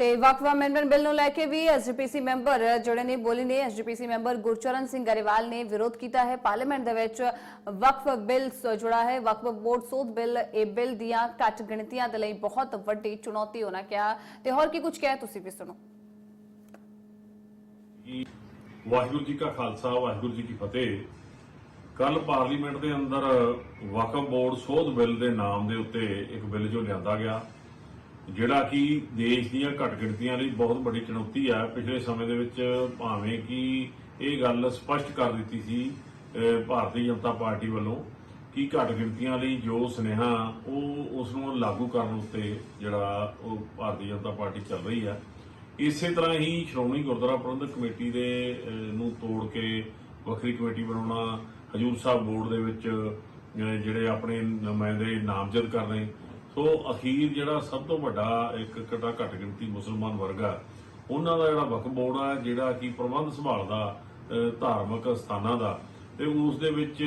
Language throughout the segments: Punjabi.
ਤੇ ਵਕਫ ਅਮੈਂਡਮੈਂਟ ਬਿੱਲ ਨੂੰ ਲੈ ਕੇ ਵੀ ਐਸਜੀਪੀਸੀ ਮੈਂਬਰ ਜਿਹੜੇ ਨੇ ਬੋਲੇ ਨੇ ਐਸਜੀਪੀਸੀ ਮੈਂਬਰ ਗੁਰਚਰਨ ਸਿੰਘ ਗਰੇਵਾਲ ਨੇ ਵਿਰੋਧ ਕੀਤਾ ਹੈ। ਪਾਰਲੀਮੈਂਟ ਦੇ ਵਿੱਚ ਵਕਫ ਬਿੱਲ ਸ- ਹੈ। ਵਕਫ ਬੋਰਡ ਸੋਧ ਬਿੱਲ, ਇਹ ਬਿੱਲ ਦੀਆਂ ਘੱਟ ਗਿਣਤੀਆਂ ਦੇ ਲਈ ਬਹੁਤ ਵੱਡੀ ਚੁਣੌਤੀ ਹੋਣਾ ਕਿਹਾ। ਤੇ ਹੋਰ ਕੀ ਕੁਝ ਕਿਹਾ ਤੁਸੀਂ ਵੀ ਸੁਣੋ। ਵਾਹਿਗੁਰੂ ਜੀ ਕਾ ਖਾਲਸਾ, ਵਾਹਿਗੁਰੂ ਜੀ ਕੀ ਫਤਿਹ। ਕੱਲ ਪਾਰਲੀਮੈਂਟ ਦੇ ਅੰਦਰ ਵਕਫ ਬੋਰਡ ਸੋਧ ਬਿੱਲ ਦੇ ਨਾਮ ਦੇ ਉੱਤੇ ਇੱਕ ਬਿੱਲ ਜੋ ਲਿਆਂਦਾ ਗਿਆ। ਜਿਹੜਾ ਕਿ ਦੇਸ਼ ਦੀਆਂ ਘੱਟ ਗਿਣਤੀਆਂ ਲਈ ਬਹੁਤ ਵੱਡੀ ਚੁਣੌਤੀ ਆ, ਪਿਛਲੇ ਸਮੇਂ ਦੇ ਵਿੱਚ ਭਾਵੇਂ ਕਿ ਇਹ ਗੱਲ ਸਪਸ਼ਟ ਕਰ ਦਿੱਤੀ ਸੀ ਭਾਰਤੀ ਜਨਤਾ ਪਾਰਟੀ ਵੱਲੋਂ ਕਿ ਘੱਟ ਗਿਣਤੀਆਂ ਲਈ ਜੋ ਸੁਨੇਹਾ ਉਹ ਉਸ ਨੂੰ ਲਾਗੂ ਕਰਨ ਉੱਤੇ ਜਿਹੜਾ ਉਹ ਭਾਰਤੀ ਜਨਤਾ ਪਾਰਟੀ ਚੱਲ ਰਹੀ ਆ, ਇਸੇ ਤਰ੍ਹਾਂ ਹੀ ਸ਼੍ਰੋਮਣੀ ਗੁਰਦੁਆਰਾ ਪ੍ਰਬੰਧਕ ਕਮੇਟੀ ਦੇ ਨੂੰ ਤੋੜ ਕੇ ਵੱਖਰੀ ਕਮੇਟੀ ਬਣਾਉਣਾ, ਹਜੂਰ ਸਾਹਿਬ ਬੋਰਡ ਦੇ ਵਿੱਚ ਜਿਹੜੇ ਆਪਣੇ ਨੁਮਾਇੰਦੇ ਨਾਮਜ਼ਦ ਕਰਨੇ ਸੋ ਅਖੀਰ ਜਿਹੜਾ ਸਭ ਤੋਂ ਵੱਡਾ ਇੱਕ ਘਟਾ ਘੱਟ ਗਿਣਤੀ ਮੁਸਲਮਾਨ ਵਰਗ ਆ, ਉਹਨਾਂ ਦਾ ਜਿਹੜਾ ਵਕਫ ਬੋਰਡ ਆ, ਜਿਹੜਾ ਕਿ ਪ੍ਰਬੰਧ ਸੰਭਾਲਦਾ ਧਾਰਮਿਕ ਸਥਾਨਾਂ ਦਾ, ਤੇ ਉਸ ਦੇ ਵਿੱਚ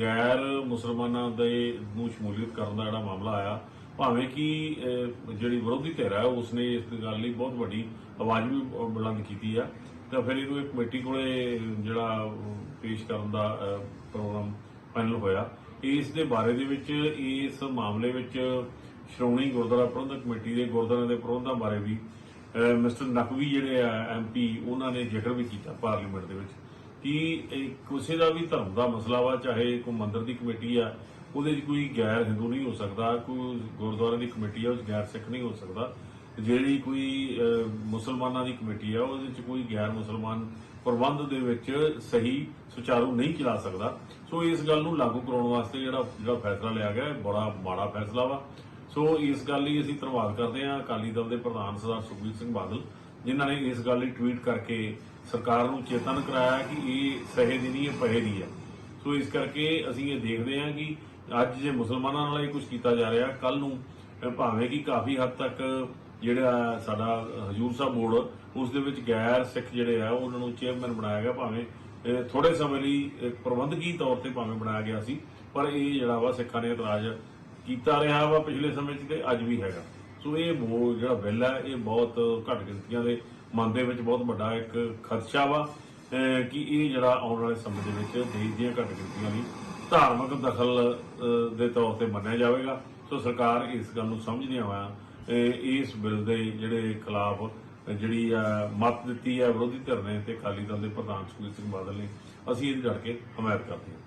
ਗੈਰ ਮੁਸਲਮਾਨਾਂ ਦੇ ਨੂੰ ਸ਼ਮੂਲੀਅਤ ਕਰਨ ਦਾ ਜਿਹੜਾ ਮਾਮਲਾ ਆਇਆ, ਭਾਵੇਂ ਕਿ ਜਿਹੜੀ ਵਿਰੋਧੀ ਧਿਰ ਹੈ ਉਸਨੇ ਇਸ ਗੱਲ ਲਈ ਬਹੁਤ ਵੱਡੀ ਆਵਾਜ਼ ਵੀ ਬੁਲੰਦ ਕੀਤੀ ਆ। ਤਾਂ ਫਿਰ ਇਹਨੂੰ ਇੱਕ ਕਮੇਟੀ ਕੋਲੇ ਜਿਹੜਾ ਪੇਸ਼ ਕਰਨ ਦਾ ਪ੍ਰੋਗਰਾਮ ਫਾਈਨਲ ਹੋਇਆ। ਇਸ ਦੇ ਬਾਰੇ ਦੇ ਵਿੱਚ, ਇਸ ਮਾਮਲੇ ਵਿੱਚ ਸ਼੍ਰੋਮਣੀ ਗੁਰਦੁਆਰਾ ਪ੍ਰਬੰਧਕ ਕਮੇਟੀ ਦੇ ਗੁਰਦੁਆਰਿਆਂ ਦੇ ਪ੍ਰਬੰਧਾਂ ਬਾਰੇ ਵੀ ਮਿਸਟਰ ਨਕਵੀ ਜਿਹੜੇ ਆ ਐਮਪੀ ਉਹਨਾਂ ਨੇ ਜ਼ਿਕਰ ਵੀ ਕੀਤਾ ਪਾਰਲੀਮੈਂਟ ਦੇ ਵਿੱਚ ਕਿ ਕਿਸੇ ਦਾ ਵੀ ਧਰਮ ਦਾ ਮਸਲਾ ਵਾ, ਚਾਹੇ ਕੋਈ ਮੰਦਰ ਦੀ ਕਮੇਟੀ ਆ, ਉਹਦੇ 'ਚ ਕੋਈ ਗੈਰ ਹਿੰਦੂ ਨਹੀਂ ਹੋ ਸਕਦਾ, ਕੋਈ ਗੁਰਦੁਆਰੇ ਦੀ ਕਮੇਟੀ ਆ ਉਹ ਗੈਰ ਸਿੱਖ ਨਹੀਂ ਹੋ ਸਕਦਾ। ਜਿਹੜੀ ਕੋਈ ਮੁਸਲਮਾਨਾਂ ਦੀ ਕਮੇਟੀ ਆ, ਉਹਦੇ 'ਚ ਕੋਈ ਗੈਰ ਮੁਸਲਮਾਨ ਪ੍ਰਬੰਧ ਦੇ ਵਿੱਚ ਸਹੀ ਸੁਚਾਰੂ ਨਹੀਂ ਚਲਾ ਸਕਦਾ। ਸੋ ਇਸ ਗੱਲ ਨੂੰ ਲਾਗੂ ਕਰਾਉਣ ਵਾਸਤੇ ਜਿਹੜਾ ਜਿਹੜਾ ਫੈਸਲਾ ਲਿਆ ਗਿਆ ਬੜਾ ਮਾੜਾ ਫੈਸਲਾ ਵਾ। ਸੋ ਇਸ ਗੱਲ ਲਈ ਅਸੀਂ ਧੰਨਵਾਦ ਕਰਦੇ ਹਾਂ ਅਕਾਲੀ ਦਲ ਦੇ ਪ੍ਰਧਾਨ ਸਰਦਾਰ ਸੁਖਬੀਰ ਸਿੰਘ ਬਾਦਲ, ਜਿਨ੍ਹਾਂ ਨੇ ਇਸ ਗੱਲ ਲਈ ਟਵੀਟ ਕਰਕੇ ਸਰਕਾਰ ਨੂੰ ਚੇਤਨ ਕਰਾਇਆ ਕਿ ਇਹ ਸਹੇ ਦੀ ਨਹੀਂ, ਇਹ ਪਹੇ ਦੀ ਹੈ। ਸੋ ਇਸ ਕਰਕੇ ਅਸੀਂ ਇਹ ਦੇਖਦੇ ਹਾਂ ਕਿ ਅੱਜ ਜੇ ਮੁਸਲਮਾਨਾਂ ਨਾਲ ਇਹ ਕੁਝ ਕੀਤਾ ਜਾ ਰਿਹਾ ਕੱਲ ਨੂੰ ਭਾਵੇਂ ਕਿ ਕਾਫੀ ਹੱਦ ਤੱਕ ਜਿਹੜਾ ਸਾਡਾ ਹਜੂਰ ਸਾਹਿਬ ਬੋਰਡ, ਉਸ ਦੇ ਵਿੱਚ ਗੈਰ ਸਿੱਖ ਜਿਹੜੇ ਆ, ਉਹਨਾਂ ਨੂੰ ਚੇਅਰਮੈਨ ਬਣਾਇਆ ਗਿਆ, ਭਾਵੇਂ ਅਹ ਥੋੜੇ ਸਮੇਂ ਲਈ ਪ੍ਰਬੰਧਕੀ ਤੌਰ ਤੇ ਭਾਵੇਂ ਬਣਾਇਆ ਗਿਆ ਸੀ, ਪਰ ਇਹ ਜਿਹੜਾ ਵਾ ਸਿੱਖਾਂ ਨੇ ਇਤਰਾਜ਼ ਕੀਤਾ ਰਿਹਾ ਵਾ ਪਿਛਲੇ ਸਮੇਂ 'ਚ ਤੇ ਅੱਜ ਵੀ ਹੈਗਾ। ਸੋ ਇਹ ਬੋ ਜਿਹੜਾ ਬਿੱਲ ਹੈ ਇਹ ਬਹੁਤ ਘੱਟ ਗਿਣਤੀਆਂ ਦੇ ਮਨ ਦੇ ਵਿੱਚ ਬਹੁਤ ਵੱਡਾ ਇੱਕ ਖਦਸ਼ਾ ਵਾ ਕਿ ਇਹ ਜਿਹੜਾ ਆਉਣ ਵਾਲੇ ਸਮੇਂ ਦੇ ਵਿੱਚ ਦੇਸ਼ ਦੀਆਂ ਘੱਟ ਗਿਣਤੀਆਂ ਲਈ ਧਾਰਮਿਕ ਦਖਲ ਦੇ ਤੌਰ ਤੇ ਮੰਨਿਆ ਜਾਵੇਗਾ। ਸੋ ਸਰਕਾਰ ਇਸ ਗੱਲ ਨੂੰ ਸਮਝਦਿਆਂ ਹੋਇਆ ਅਹ, ਇਸ ਬਿੱਲ ਦੇ ਜਿਹੜੇ ਖਿਲਾਫ ਜਿਹੜੀ ਆ ਮਤ ਦਿੱਤੀ ਹੈ ਵਿਰੋਧੀ ਧਿਰ ਨੇ ਤੇ ਅਕਾਲੀ ਦਲ ਦੇ ਪ੍ਰਧਾਨ ਸੁਖਬੀਰ ਸਿੰਘ ਬਾਦਲ ਨੇ ਅਸੀਂ ਇਹਦੀ ਡਟ ਕੇ ਹਮਾਇਤ ਕਰਦੇ ਹਾਂ।